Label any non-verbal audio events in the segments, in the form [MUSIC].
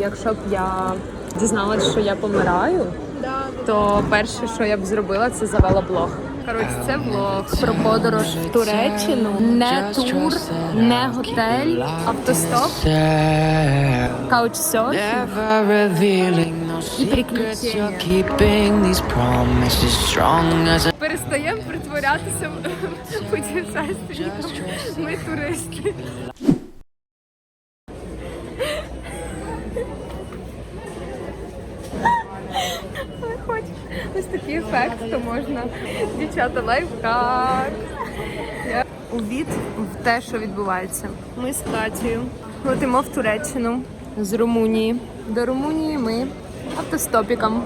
якщо б я дізналась, що я помираю, то перше, що я б зробила, це завела блог. Коротше, це влог про подорож в Туреччину. Не тур, не готель, автостоп, каучсерфінг. As a Перестаємо притворятися [LAUGHS] путешественником. Ми туристи. Але хоч ось то можна. Дівчата, лайфхак. Увід в те, що відбувається. Ми з Катією летимо в Туреччину з Румунії. До Румунії ми автостопіком.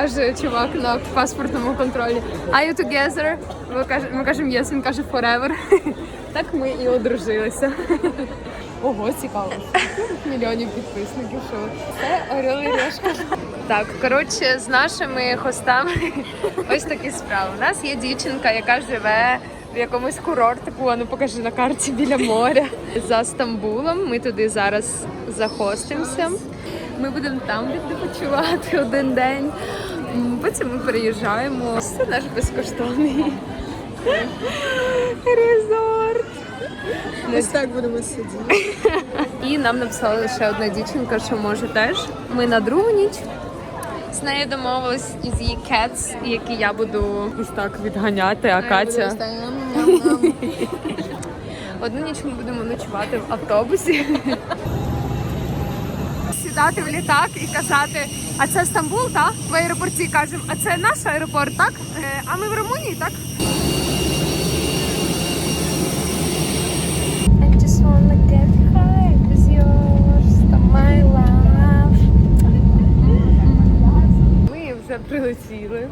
Каже чувак на паспортному контролі. Are you together? Ми кажемо, ми кажемо yes, він каже forever. [LAUGHS] Так ми і одружилися. [LAUGHS] Ого, цікаво. Мільйонів підписників, що це Орел і Решка. Так, коротше, з нашими хостами [LAUGHS] ось такі справи. У нас є дівчинка, яка живе в якомусь курортику, а ну покажи на карті біля моря за Стамбулом. Ми туди зараз захостимося. Ми будемо там відпочивати один день. Потім ми переїжджаємо. Це наш безкоштовний [LAUGHS] резорт. Ось так будемо сидіти. І нам написала лише одна дівчинка, що може теж. Ми на другу ніч. З нею домовились із її кетс, які я буду ось так відганяти, а Катя. [LAUGHS] Одну ніч ми будемо ночувати в автобусі. Сідати в літак і казати, а це Стамбул, так? В аеропорті кажемо, а це наш аеропорт, так? Е, А ми в Румунії, так? Ми вже прилетіли.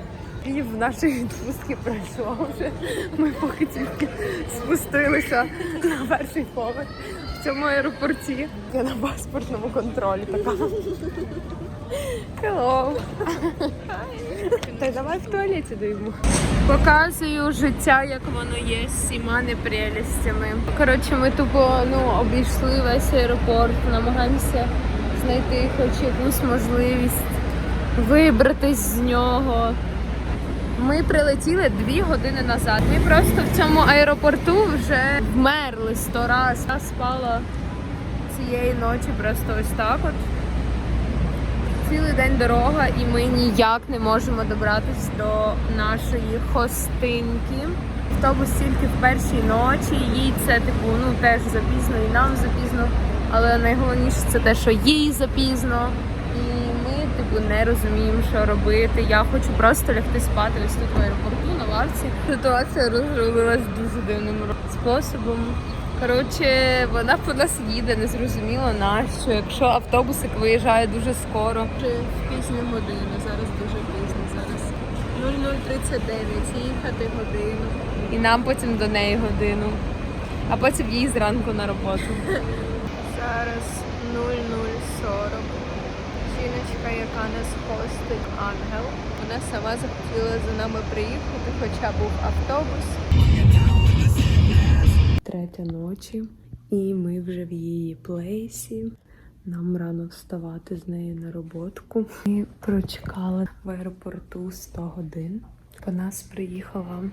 І в нашій відпустці пройшло вже. Ми поки тільки спустилися на перший поверх цьому аеропорті. Я на паспортному контролі така. Hello. Та давай в туалеті даємо. Показую життя, як воно є, з всіма непрелістями. Коротше, ми тупо ну, обійшли весь аеропорт, намагаємося знайти хоч якусь можливість вибратись з нього. Ми прилетіли дві години назад. Ми просто в цьому аеропорту вже вмерли сто раз. Я спала цієї ночі просто ось так от. Цілий день дорога, і ми ніяк не можемо добратися до нашої хостинки. Автобус тільки в першій ночі. Їй це типу ну теж запізно, і нам запізно. Але найголовніше це те, що їй запізно. Типу не розуміємо, що робити. Я хочу просто лягти спати ось тут в аеропорту на лавці. Ситуація розрулилась дуже дивним способом. Коротше, вона по нас їде, не зрозуміло нащо. Якщо автобусик виїжджає дуже скоро, вже в пізню годину, зараз дуже пізно. Зараз 0039, їхати годину. І нам потім до неї годину. А потім їй зранку на роботу. [LAUGHS] Зараз 0040. Яка нас хостить ангел. Вона сама захотіла за нами приїхати, хоча був автобус. Третя ночі, і ми вже в її плейсі. Нам рано вставати з нею на роботку. Ми прочекали в аеропорту 100 годин. По нас приїхала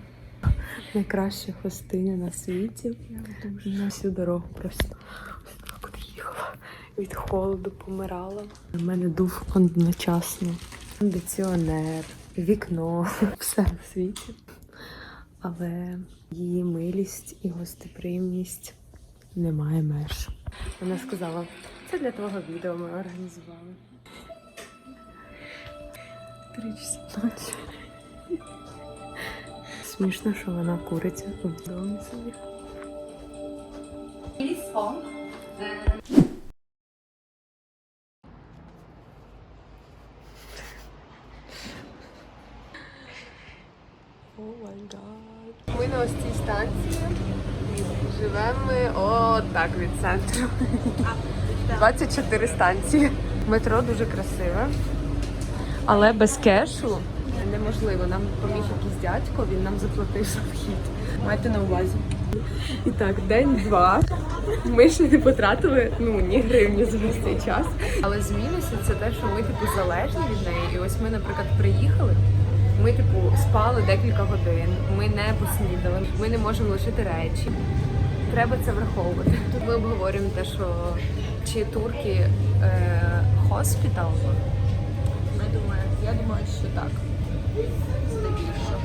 найкраща хостиня на світі. Я На всю дорогу просто ось так от їхала. Від холоду помирала. У мене дув одночасно. Кондиціонер, вікно, [LAUGHS] все на світі. Але її милість і гостеприємність немає меж. Вона сказала, це для твого відео ми організували. Три часа ночі. Смішно, що вона куриться вдома собі. О май гад. Ми на ось цій станції. Живемо ми отак від центру. 24 станції. Метро дуже красиве. але без кешу неможливо. Нам поміг якийсь дядько, він нам заплатив за вхід. Майте на увазі. І так, день-два. Ми ще не потратили ну ні гривні за весь цей час. Але змінилося це те, що ми типу залежні від неї. І ось ми, наприклад, приїхали. Ми, типу, спали декілька годин, ми не поснідали, ми не можемо лишити речі. Треба це враховувати. Тут ми обговорюємо те, що чи турки е, хоспітал. Ми думаємо, я думаю, що так. Здебільшого.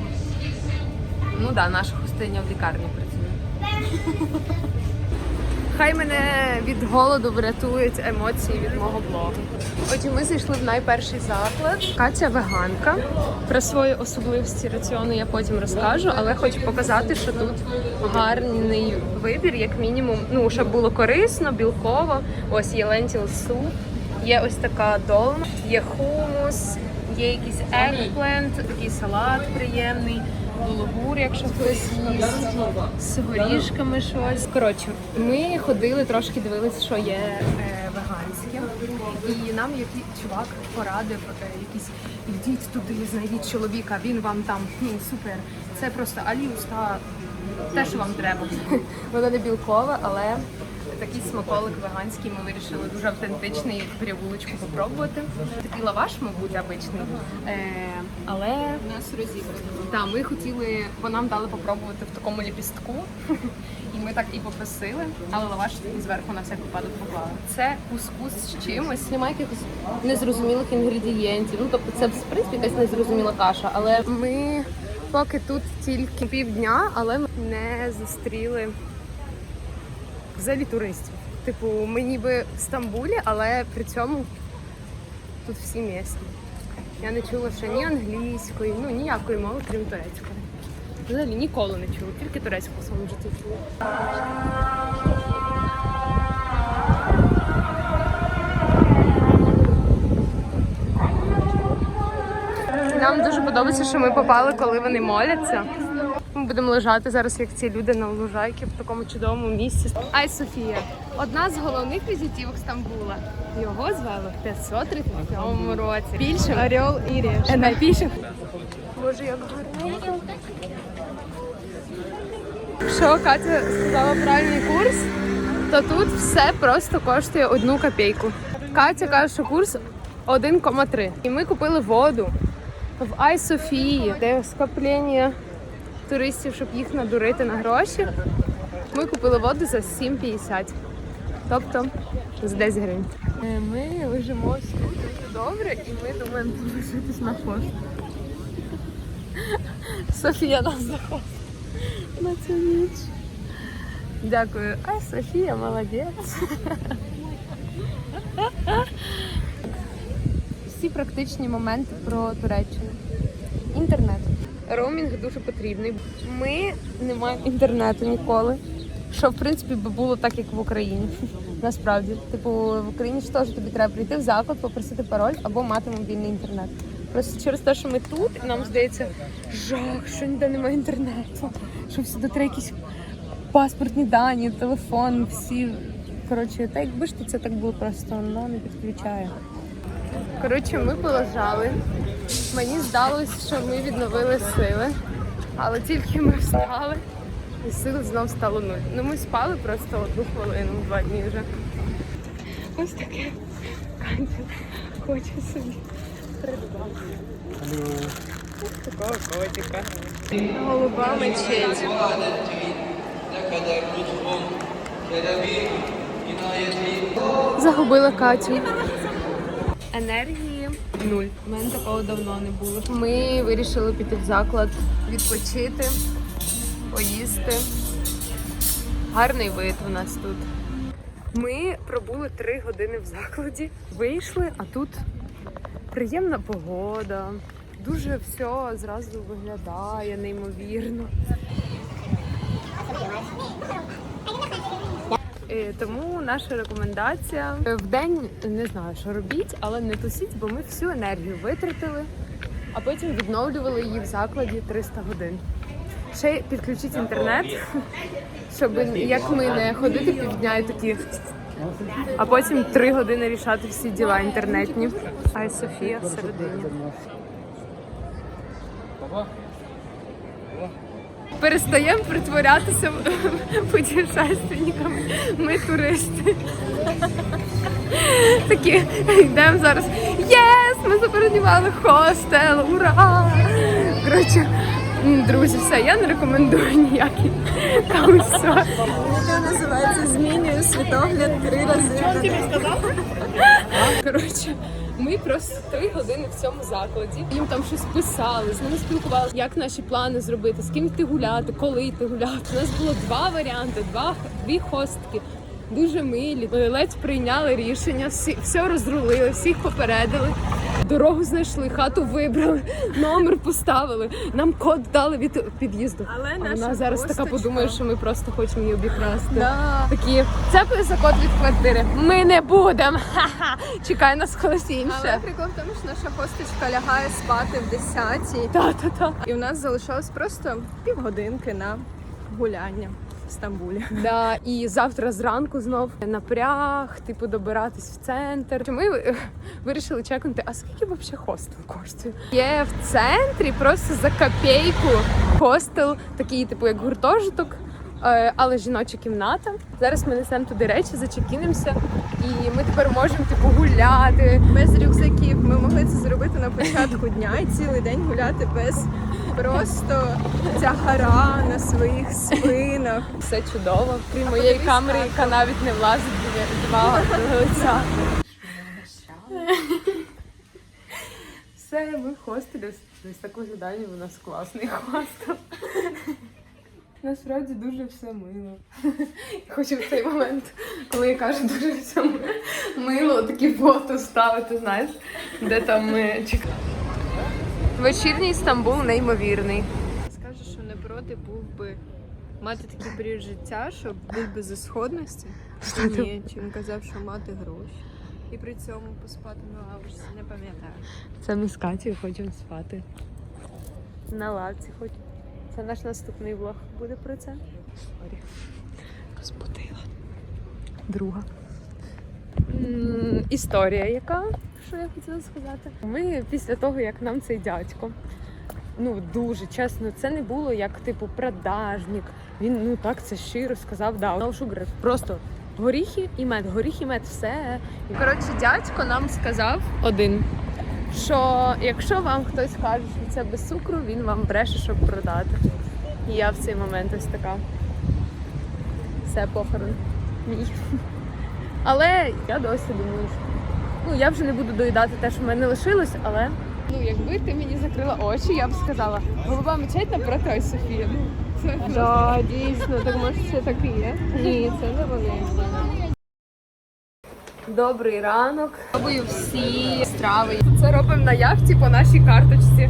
Ну так, да, наша хостиня в лікарні працює. [LAUGHS] Хай мене від голоду врятують емоції від мого блогу. Отже, ми зайшли в найперший заклад. Катя веганка. Про свої особливості раціону я потім розкажу, але хочу показати, що тут гарний вибір, як мінімум, ну щоб було корисно, білково. Ось є лентіл суп, є ось така долма, є хумус, є якийсь екплент, такий салат приємний. Булгур, якщо хтось з горішками щось. Коротше, ми ходили, трошки дивилися, що є е, веганське. І нам який чувак порадив е, якийсь йдіть туди, знайдіть чоловіка, він вам там ну супер. Це просто аліус та те, що вам треба. [LAUGHS] Воно не білкове, але такий смаколик веганський. Ми вирішили дуже автентичний перевулочку попробувати. Такий лаваш, мабуть, обичний. Е, але нас розібрали. Так, ми хотіли, бо нам дали попробувати в такому ліпістку. [LAUGHS] І ми так і попросили, але лаваш зверху на всяк випадок поклали. Це кускус з чимось. Немає якихось незрозумілих інгредієнтів. Ну тобто це в принципі якась незрозуміла каша. Але ми поки тут тільки півдня, але ми не зустріли взагалі туристів. Типу, ми ніби в Стамбулі, але при цьому тут всі місні. Я не чула ще ні англійської, ну ніякої мови, крім турецької. Взагалі ніколи не чула, тільки турецьку в своєму житті чула. Нам дуже подобається, що ми попали, коли вони моляться. Будемо лежати зараз, як ці люди на лужайці в такому чудовому місці. Ай Софія, одна з головних візитівок Стамбула. Його звали в 537 році. Більше Орел і Реш. Найбільше. Боже, як гарненько. Якщо Катя сказала правильний курс, то тут все просто коштує одну копійку. Катя каже, що курс 1,3. І ми купили воду в Ай Софії, де скоплення туристів, щоб їх надурити на гроші. Ми купили воду за 7,50. Тобто з 10 гривень. Е, Ми лежимо всі дуже добре і ми думаємо залишитись на пошту. [LAUGHS] Софія нас заходить на цю ніч. Дякую. Ай, Софія, молодець. Всі практичні моменти про Туреччину. Інтернет. Роумінг дуже потрібний. Ми не маємо інтернету ніколи. Що в принципі би було так, як в Україні. [LAUGHS] Насправді, типу, в Україні ж теж тобі треба прийти в заклад, попросити пароль або мати мобільний інтернет. Просто через те, що ми тут, нам здається, жах, що ніде немає інтернету, що всюди треба якісь паспортні дані, телефон, всі. Коротше, та якби ж то це так було просто, воно не підключає. Коротше, ми полежали. Мені здалося, що ми відновили сили, але тільки ми встали, і сил знов стало нуль. Ну ми спали просто одну хвилину, два дні вже. Ось таке Катя хоче собі придбати. Ось такого котика. Голуба мечеть. Загубила Катю. Енергії нуль. У мене такого давно не було. Ми вирішили піти в заклад, відпочити, поїсти. Гарний вид у нас тут. Ми пробули три години в закладі, вийшли, а тут приємна погода. Дуже все зразу виглядає неймовірно. Тому наша рекомендація е, в день не знаю, що робіть, але не тусіть, бо ми всю енергію витратили, а потім відновлювали її в закладі 300 годин. Ще підключіть інтернет, [LAUGHS] щоб як ми не ходити півдня і такі а потім три години рішати всі діла інтернетні. А й Софія всередині. Перестаємо притворятися путешественниками. Ми туристи. Такі йдемо зараз. Єс! Ми забронювали хостел! Ура! Коротше, друзі, все, я не рекомендую ніякі каусо. Відео називається Змінюю світогляд три рази. Коротше, ми просто три години в цьому закладі. Їм там щось писали, з ними спілкувалися, як наші плани зробити, з ким йти гуляти, коли йти гуляти. У нас було два варіанти, два дві хостки. Дуже милі. Ледь прийняли рішення, всі все розрулили, всіх попередили. Дорогу знайшли, хату вибрали, номер поставили. Нам код дали від під'їзду. Але а наша вона зараз така подумає, що ми просто хочемо її обікрасти. Да. Такі цепи за код від квартири. Ми не будемо. Чекай нас колись Але інше. прикол в тому, що наша хосточка лягає спати в 10 Та-та-та. і у нас залишалось просто півгодинки на гуляння в Стамбулі. [LAUGHS] Да, і завтра зранку знов напряг, типу, добиратись в центр. Ми [LAUGHS] вирішили чекнути, а скільки взагалі хостел коштує? Є в центрі просто за копійку хостел, такий, типу, як гуртожиток. е, Але жіноча кімната. Зараз ми несемо туди речі, зачекінимося, і ми тепер можемо типу гуляти. Без рюкзаків ми могли це зробити на початку [LAUGHS] дня і цілий день гуляти без просто тягара на своїх спинах. Все чудово. Крім моєї камери, яка навіть не влазить біля два лиця. Все, ми в хостелі. Ось так виглядає у нас класний хостел. Насправді дуже все мило. Хочу в цей момент, коли я кажу дуже все мило, такі фото ставити, знаєш, де там ми чекаємо. Вечірній Стамбул неймовірний. Скаже, що не проти був би мати такий період життя, щоб був би безісходності. Чи ні, чи він казав, що мати гроші. І при цьому поспати на лавочці, не пам'ятаю. Це ми з Катєю хочемо спати. На лавці хоч. Це наш наступний влог буде про це. Сорі. Розбудила. Друга. Історія яка? Що я хотіла сказати? Ми після того, як нам цей дядько. Ну, дуже чесно, це не було як типу продажник. Він ну так це щиро сказав, да, no просто горіхи і мед, горіхи і мед, все. Коротше, дядько нам сказав один, що якщо вам хтось каже, що це без цукру, він вам бреше, щоб продати. І я в цей момент ось така. Все похорон мій. Але я досі думаю, що ну я вже не буду доїдати те, що в мене лишилось, але ну якби ти мені закрила очі, я б сказала, голова мечеть напроти ось Софія. Ну, це Да, дійсно, так може це так і є. Ні, це не вони. Добрий ранок. Пробую всі страви. Це робимо на яхті по нашій карточці.